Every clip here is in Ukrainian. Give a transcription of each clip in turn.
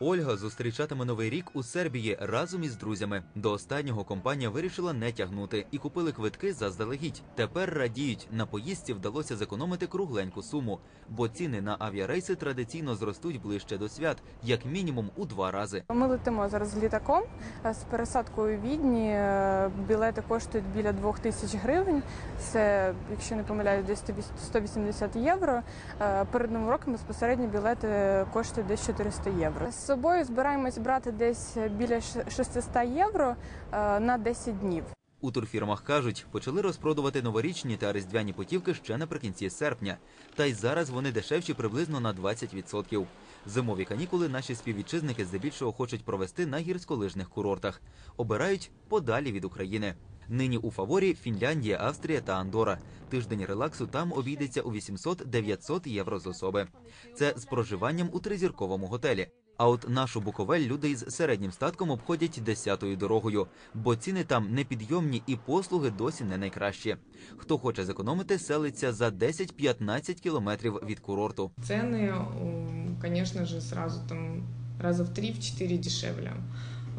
Ольга зустрічатиме новий рік у Сербії разом із друзями. До останнього компанія вирішила не тягнути і купили квитки заздалегідь. Тепер радіють, на поїздці вдалося зекономити кругленьку суму, бо ціни на авіарейси традиційно зростуть ближче до свят, як мінімум у два рази. Ми летимо зараз літаком е, з пересадкою Відні. Е, Білети коштують біля 2 тисяч гривень. Це, якщо не помиляюсь, десь 180 євро. Е, Перед новим роком безпосередньо білети коштують десь 400 євро. Собою збираємось брати десь біля 600 євро е, на 10 днів. У турфірмах кажуть, почали розпродувати новорічні та різдвяні путівки ще наприкінці серпня. Та й зараз вони дешевші приблизно на 20%. Зимові канікули наші співвітчизники здебільшого хочуть провести на гірськолижних курортах. Обирають подалі від України. Нині у фаворі Фінляндія, Австрія та Андора. Тиждень релаксу там обійдеться у 800-900 євро з особи. Це з проживанням у тризірковому готелі. А от нашу Буковель люди із середнім статком обходять десятою дорогою, бо ціни там непідйомні і послуги досі не найкращі. Хто хоче зекономити, селиться за 10-15 кілометрів від курорту. Цены, м, конечно же, сразу там раза в 3-4 дешевле.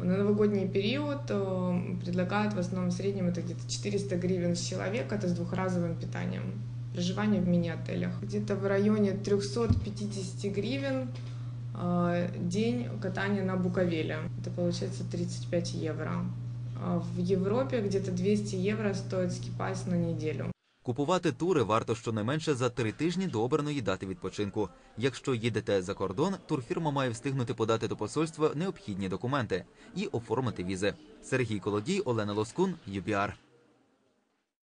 На новогодний период э, предлагают в основном в среднем это где-то 400 гривен с человека, это с двухразовым питанием. Проживание в мини-отелях. Где-то в районе 350 гривен э, день катания на Буковеле. Это получается 35 евро. В Европе где-то 200 евро стоит скипать на неделю. Купувати тури варто щонайменше за три тижні до обраної дати відпочинку. Якщо їдете за кордон, турфірма має встигнути подати до посольства необхідні документи і оформити візи. Сергій Колодій, Олена Лоскун, ЮБІАР.